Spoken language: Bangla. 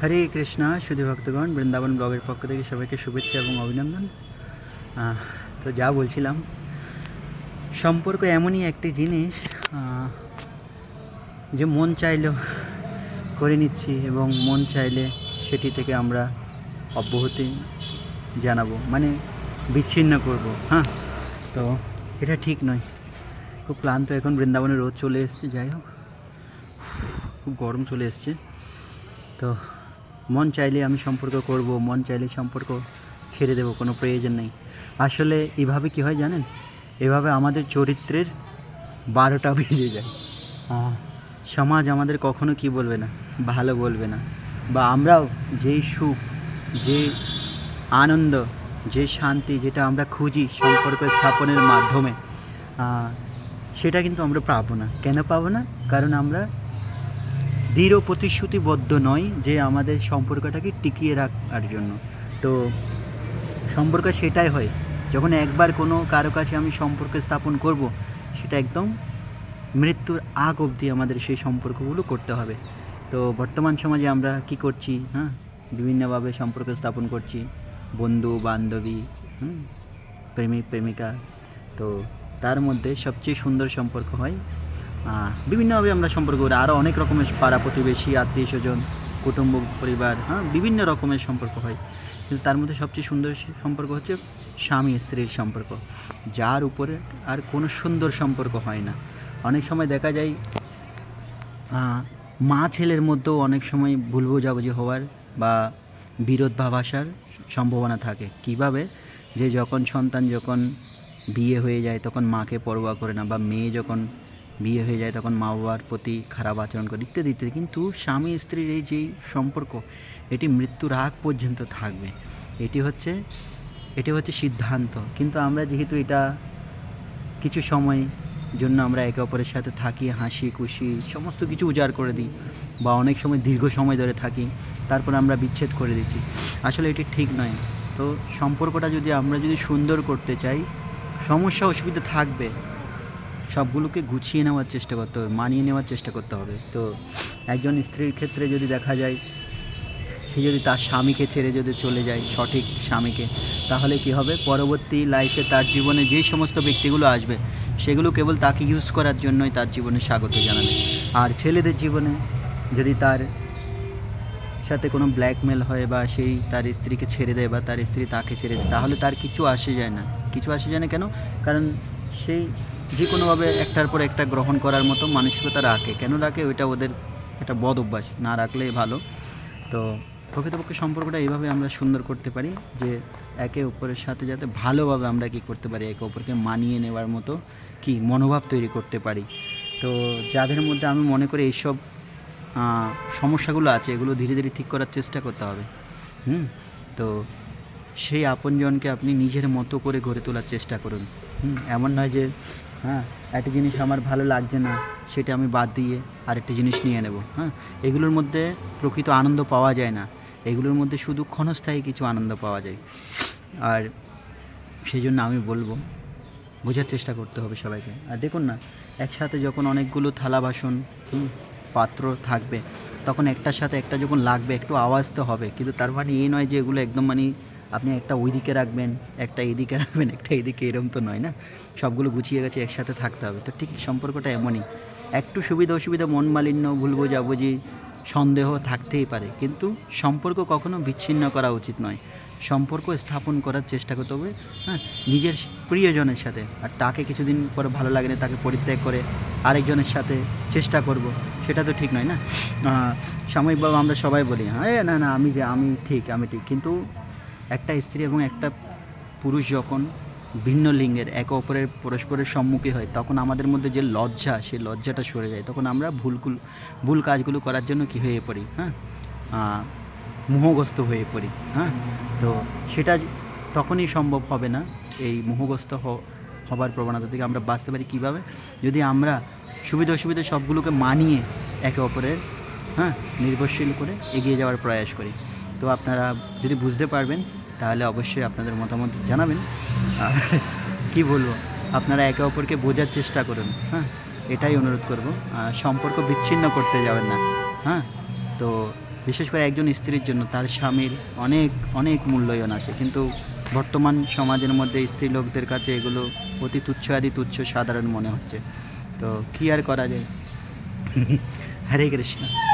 হরে কৃষ্ণা, শুধু ভক্তগণ, বৃন্দাবন ব্লগের পক্ষ থেকে সবাইকে শুভেচ্ছা এবং অভিনন্দন। তো যা বলছিলাম, সম্পর্ক এমনই একটি জিনিস যে মন চাইলেও করে নিচ্ছি এবং মন চাইলে সেটি থেকে আমরা অব্যাহতি জানাব মানে বিচ্ছিন্ন করব হ্যাঁ? তো এটা ঠিক নয়। খুব ক্লান্ত এখন বৃন্দাবনে রোদ চলে এসছে, যাই হোক। খুব গরম চলে এসছে। তো মন চাইলে আমি সম্পর্ক করব, মন চাইলে সম্পর্ক ছেড়ে দেবো, কোনো প্রয়োজন নেই। আসলে এভাবে কি হয় জানেন? এভাবে আমাদের চরিত্রের বারোটা বেজে যায়। সমাজ আমাদের কখনো কি বলবে না? ভালো বলবে না। বা আমরাও যেই সুখ, যে আনন্দ, যে শান্তি যেটা আমরা খুঁজি সম্পর্ক স্থাপনের মাধ্যমে সেটা কিন্তু আমরা পাবো না। কেন পাবো না? কারণ আমরা দৃঢ় প্রতিশ্রুতিবদ্ধ নয় যে আমাদের সম্পর্কটাকে টিকিয়ে রাখার জন্য। তো সম্পর্ক সেটাই হয়। যখন একবার কোনো কারও কাছে আমি সম্পর্ক স্থাপন করব, সেটা একদম মৃত্যুর আগ অবধি আমাদের সেই সম্পর্কগুলো করতে হবে। তো বর্তমান সমাজে আমরা কি করছি হ্যাঁ? বিভিন্নভাবে সম্পর্ক স্থাপন করছি। বন্ধু, বান্ধবী প্রেমিক, প্রেমিকা। তো তার মধ্যে সবচেয়ে সুন্দর সম্পর্ক হয় বিভিন্নভাবে আমরা সম্পর্ক করি। আরও অনেক রকমের পাড়া প্রতিবেশী, আত্মীয় স্বজন, কুটুম্ব, পরিবার হ্যাঁ বিভিন্ন রকমের সম্পর্ক হয়। কিন্তু তার মধ্যে সবচেয়ে সুন্দর সম্পর্ক হচ্ছে স্বামী স্ত্রীর সম্পর্ক। যার উপরে আর কোনো সুন্দর সম্পর্ক হয় না। অনেক সময় দেখা যায় মা ছেলের মধ্যেও অনেক সময় ভুল বোঝাবুঝি হওয়ার বা বিরোধ আসার সম্ভাবনা থাকে। কীভাবে? যে যখন সন্তান যখন বিয়ে হয়ে যায়, তখন মাকে পরোয়া করে না বা মেয়ে যখন বিয়ে হয়ে যায় তখন মা বাবার প্রতি খারাপ আচরণ করে ইত্যাদি ইত্যাদি। কিন্তু স্বামী স্ত্রীর এই যেই সম্পর্ক, এটি মৃত্যুর আগ পর্যন্ত থাকবে। এটি হচ্ছে এটি হচ্ছে সিদ্ধান্ত। কিন্তু আমরা যেহেতু এটা কিছু সময় জন্য আমরা একে অপরের সাথে থাকি, হাসি, খুশি, সমস্ত কিছু উজাড় করে দিই বা অনেক সময় দীর্ঘ সময় ধরে থাকি, তারপর আমরা বিচ্ছেদ করে দিচ্ছি। আসলে এটি ঠিক নয়। তো সম্পর্কটা যদি আমরা যদি সুন্দর করতে চাই, সমস্যা, অসুবিধা থাকবে। সবগুলোকে গুছিয়ে নেওয়ার চেষ্টা করতে হবে, মানিয়ে নেওয়ার চেষ্টা করতে হবে। তো একজন স্ত্রীর ক্ষেত্রে যদি দেখা যায়, সে যদি তার স্বামীকে ছেড়ে যদি চলে যায়, সঠিক স্বামীকে, তাহলে কি হবে? পরবর্তী লাইফে তার জীবনে যেই সমস্ত ব্যক্তিগুলো আসবে, সেগুলো কেবল তাকে ইউজ করার জন্যই তার জীবনে স্বাগত জানাবে। আর ছেলেদের জীবনে যদি তার সাথে কোনো ব্ল্যাকমেল হয় বা সেই তার স্ত্রীকে ছেড়ে দেয় বা তার স্ত্রী তাকে ছেড়ে দেয়, তাহলে তার কিছু আসে যায় না। কিছু আসে যায় না কেন? কারণ সেই যে কোনোভাবে একটার পর একটা গ্রহণ করার মতো মানসিকতা রাখে। কেন রাখে? ওইটা ওদের একটা বদ অভ্যাস। না রাখলে ভালো। তো প্রকৃতপক্ষে সম্পর্কটা এইভাবে আমরা সুন্দর করতে পারি যে একে অপরের সাথে যাতে ভালোভাবে আমরা কি করতে পারি, একে অপরকে মানিয়ে নেওয়ার মতো কি মনোভাব তৈরি করতে পারি। তো যাদের মধ্যে আমি মনে করি এইসব সমস্যাগুলো আছে, এগুলো ধীরে ধীরে ঠিক করার চেষ্টা করতে হবে। হুম? তো সেই আপনজনকে আপনি নিজের মতো করে গড়ে তোলার চেষ্টা করুন। হুম? এমন নয় যে হ্যাঁ একটা জিনিস আমার ভালো লাগছে না, সেটা আমি বাদ দিয়ে আরেকটা জিনিস নিয়ে নেব হ্যাঁ? এগুলোর মধ্যে প্রকৃত আনন্দ পাওয়া যায় না, এগুলোর মধ্যে শুধু ক্ষণস্থায়ী কিছু আনন্দ পাওয়া যায়। আর সেই জন্য আমি বলব, বোঝার চেষ্টা করতে হবে সবাইকে। আর দেখুন না, একসাথে যখন অনেকগুলো থালা বাসন পাত্র থাকবে, তখন একটার সাথে একটা যখন লাগবে, একটু আওয়াজ তো হবে, কিন্তু তার মানে এই নয় যে এগুলো একদম মানে আপনি একটা ওইদিকে রাখবেন, একটা এদিকে রাখবেন, একটা এদিকে, এরম তো নয় না? সবগুলো গুছিয়ে গেছে, একসাথে থাকতে হবে। তো ঠিক সম্পর্কটা এমনই। একটু সুবিধা অসুবিধা, মন মালিন্য, ভুল বোঝাবুঝি, সন্দেহ থাকতেই পারে। কিন্তু সম্পর্ক কখনো বিচ্ছিন্ন করা উচিত নয়। সম্পর্ক স্থাপন করার চেষ্টা করতে হবে হ্যাঁ? নিজের প্রিয়জনের সাথে। আর তাকে কিছুদিন পরে ভালো লাগে না, তাকে পরিত্যাগ করে আরেকজনের সাথে চেষ্টা করব, সেটা তো ঠিক নয় না? সাময়িকভাবে আমরা সবাই বলি হ্যাঁ না না, আমি যে, আমি ঠিক আমি ঠিক। কিন্তু একটা স্ত্রী এবং একটা পুরুষ যখন ভিন্ন লিঙ্গের, একে অপরের পরস্পরের সম্মুখী হয়, তখন আমাদের মধ্যে যে লজ্জা, সেই লজ্জাটা সরে যায়। তখন আমরা ভুলগুলো ভুল কাজগুলো করার জন্য কি হয়ে পড়ি হ্যাঁ? মোহগ্রস্ত হয়ে পড়ি হ্যাঁ? তো সেটা তখনই সম্ভব হবে না এই মোহগ্রস্ত হবার প্রবণতা থেকে আমরা বাঁচতে পারি কীভাবে? যদি আমরা সুবিধা অসুবিধা সবগুলোকে মানিয়ে একে অপরের হ্যাঁ? নির্ভরশীল করে এগিয়ে যাওয়ার প্রয়াস করি। তো আপনারা যদি বুঝতে পারবেন তাহলে অবশ্যই আপনাদের মতামত জানাবেন। আর কী বলব, আপনারা একে অপরকে বোঝার চেষ্টা করুন হ্যাঁ? এটাই অনুরোধ করব। সম্পর্ক বিচ্ছিন্ন করতে যাবেন না হ্যাঁ? তো বিশেষ করে একজন স্ত্রীর জন্য তার স্বামীর অনেক অনেক মূল্যায়ন আছে। কিন্তু বর্তমান সমাজের মধ্যে স্ত্রী লোকদের কাছে এগুলো অতি তুচ্ছ, আদি তুচ্ছ, সাধারণ মনে হচ্ছে। তো কী আর করা যায়? হরে কৃষ্ণ।